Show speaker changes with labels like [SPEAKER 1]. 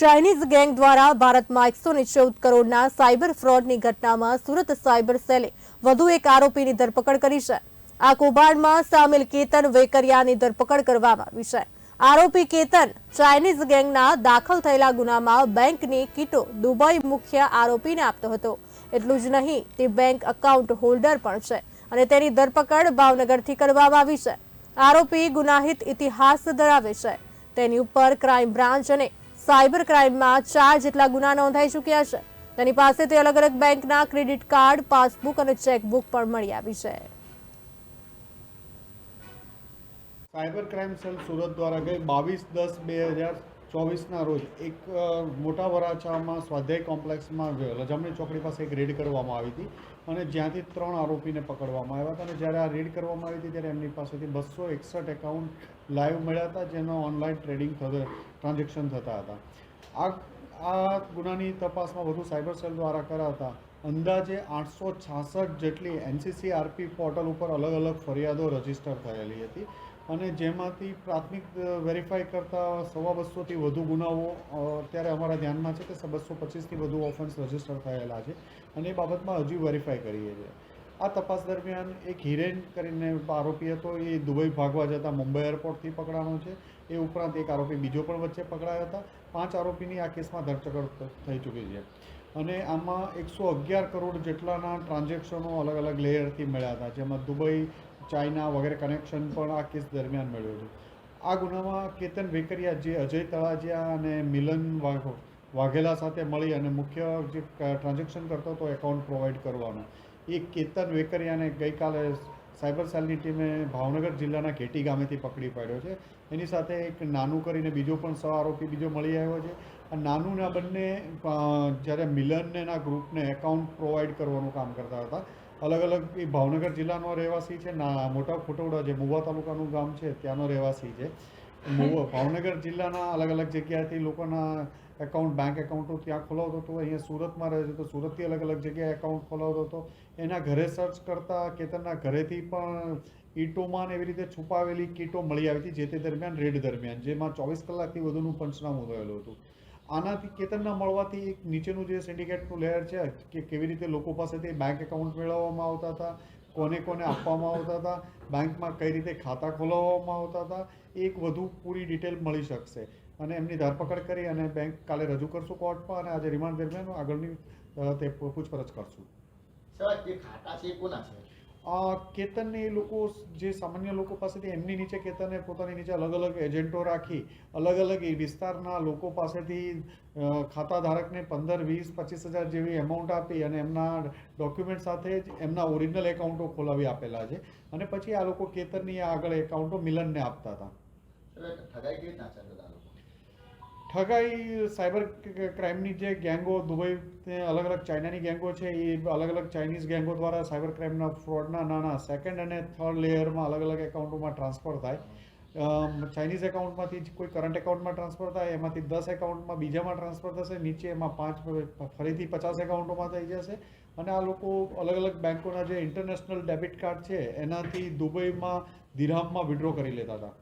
[SPEAKER 1] Chinese gang દ્વારા ભારતમાં એકસો ને ચૌદ કરોડના સાયબર ફ્રોડની ઘટનામાં સુરત સાયબર સેલે વધુ એક આરોપીની ધરપકડ કરી છે. આ કૌભાંડમાં સામેલ કેતન વેકરિયાની ધરપકડ કરવામાં આવી છે. આરોપી કેતન ચાઇનીઝ ગેંગના દાખલ થયેલા ગુનામાં બેંકની કીટો દુબઈ મુખ્ય આરોપીને આપતો હતો. એટલું જ નહીં, તે બેંક એકાઉન્ટ હોલ્ડર પણ છે અને તેની ધરપકડ ભાવનગરથી કરવામાં આવી છે. આરોપી ગુનાહિત ઇતિહાસ ધરાવે છે. તેની ઉપર ક્રાઇમ બ્રાન્ચ અને સાયબર ક્રાઇમમાં ચાર જેટલા ગુના નોંધાઈ ચૂક્યા છે. તેની પાસેથી અલગ અલગ બેંકના ક્રેડિટ કાર્ડ, પાસબુક અને ચેકબુક પણ મળી આવી છે.
[SPEAKER 2] સાયબર ક્રાઇમ સેલ સુરત દ્વારા ગઈ બાવીસ દસ બે હજાર ચોવીસના રોજ એક મોટા વરાછામાં સ્વાધ્યાય કોમ્પ્લેક્સમાં લજામણી ચોકડી પાસે એક રેડ કરવામાં આવી હતી અને જ્યાંથી ત્રણ આરોપીને પકડવામાં આવ્યા હતા અને જ્યારે આ રેડ કરવામાં આવી હતી ત્યારે એમની પાસેથી બસો એકસઠ એકાઉન્ટ લાઈવ મળ્યા હતા, જેનો ઓનલાઈન ટ્રેડિંગ થતો, ટ્રાન્ઝેક્શન થતા હતા. આ આ ગુનાની તપાસમાં વધુ સાયબર સેલ દ્વારા કરાતા અંદાજે આઠસો છાસઠ જેટલી એનસીસી આરપી પોર્ટલ ઉપર અલગ અલગ ફરિયાદો રજિસ્ટર થયેલી હતી અને જેમાંથી પ્રાથમિક વેરીફાઈ કરતા સવા બસોથી વધુ ગુનાઓ અત્યારે અમારા ધ્યાનમાં છે કે બસો પચીસથી વધુ ઓફન્સ રજિસ્ટર થયેલા છે અને એ બાબતમાં હજી વેરીફાઈ કરીએ છીએ. આ તપાસ દરમિયાન એક હિરેન કરીને આરોપી હતો, એ દુબઈ ભાગવા જતા મુંબઈ એરપોર્ટથી પકડાનો છે. એ ઉપરાંત એક આરોપી બીજો પણ વચ્ચે પકડાયા હતા. પાંચ આરોપીની આ કેસમાં ધરપકડ થઈ ચૂકી છે. અને આમાં એકસો અગિયાર કરોડ જેટલાના ટ્રાન્ઝેક્શનો અલગ અલગ લેયરથી મળ્યા હતા, જેમાં દુબઈ, ચાઇના વગેરે કનેક્શન પણ આ કેસ દરમિયાન મળ્યું હતું. આ ગુનામાં કેતન વેકરિયા જે અજય તળાજિયા અને મિલન વાઘો, વાઘેલા સાથે મળી અને મુખ્ય જે ટ્રાન્ઝેક્શન કરતો હતો, એકાઉન્ટ પ્રોવાઈડ કરવાનો. એ કેતન વેકરિયાને ગઈકાલે સાયબર સેલની ટીમે ભાવનગર જિલ્લાના ઘેટી ગામેથી પકડી પાડ્યો છે. એની સાથે એક નાનું કરીને બીજો પણ સહ આરોપી બીજો મળી આવ્યો છે. આ નાનુંના બંને જ્યારે મિલનને એના ગ્રુપને એકાઉન્ટ પ્રોવાઈડ કરવાનું કામ કરતા હતા. અલગ અલગ એ ભાવનગર જિલ્લાનો રહેવાસી છે. ના, મોટા ખોટવડા જે મુવા તાલુકાનું ગામ છે, ત્યાંનો રહેવાસી છે. ભાવનગર જિલ્લાના અલગ અલગ જગ્યાએથી લોકોના એકાઉન્ટ બેંક એકાઉન્ટો ત્યાં ખોલાવતો હતો અહીંયા સુરતમાં રહે છે, તો સુરતથી અલગ અલગ જગ્યાએ એકાઉન્ટ ખોલાવતો હતો. એના ઘરે સર્ચ કરતાં કેતનના ઘરેથી પણ ઈટોમાં ને એવી રીતે છુપાવેલી કીટો મળી આવી હતી, જે તે દરમિયાન, રેડ દરમિયાન, જેમાં ચોવીસ કલાકથી વધુનું પંચનામું થયેલું હતું. આનાથી કેતનના મળવાથી એક નીચેનું જે સિન્ડિકેટનું લેયર છે, કે કેવી રીતે લોકો પાસેથી બેંક એકાઉન્ટ મેળવવામાં આવતા હતા, કોને કોને આપવામાં આવતા હતા બેંકમાં કઈ રીતે ખાતા ખોલાવવામાં આવતા હતા, એક વધુ પૂરી ડિટેલ મળી શકશે. અને એમની ધરપકડ કરી અને બેંક કાલે રજૂ કરશું કોર્ટમાં અને આજે રિમાન્ડ દરમિયાન આગળની તે પૂછપરછ કરશું. કેતનને એ લોકો જે સામાન્ય લોકો પાસેથી એમની નીચે કેતને પોતાની નીચે અલગ અલગ એજન્ટો રાખી અલગ અલગ એ વિસ્તારના લોકો પાસેથી ખાતા ધારકને પંદર વીસ પચીસ હજાર જેવી એમાઉન્ટ આપી અને એમના ડોક્યુમેન્ટ સાથે જ એમના ઓરિજિનલ એકાઉન્ટો ખોલાવી આપેલા છે. અને પછી આ લોકો કેતનની આગળ એકાઉન્ટો મિલનને આપતા હતા.
[SPEAKER 3] ઠગાઈ
[SPEAKER 2] સાયબર ક્રાઇમની જે ગેંગો, દુબઈ અલગ અલગ ચાઇનાની ગેંગો છે, એ અલગ અલગ ચાઇનીઝ ગેંગો દ્વારા સાયબર ક્રાઇમના ફ્રોડના નાના સેકન્ડ અને થર્ડ લેયરમાં અલગ અલગ એકાઉન્ટોમાં ટ્રાન્સફર થાય. ચાઇનીઝ એકાઉન્ટમાંથી જ કોઈ કરંટ એકાઉન્ટમાં ટ્રાન્સફર થાય, એમાંથી દસ એકાઉન્ટમાં બીજામાં ટ્રાન્સફર થશે, નીચે એમાં પાંચ, ફરીથી પચાસ એકાઉન્ટોમાં થઈ જશે. અને આ લોકો અલગ અલગ બેંકોના જે ઇન્ટરનેશનલ ડેબિટ કાર્ડ છે, એનાથી દુબઈમાં દિરહામમાં વિડ્રો કરી લેતા હતા.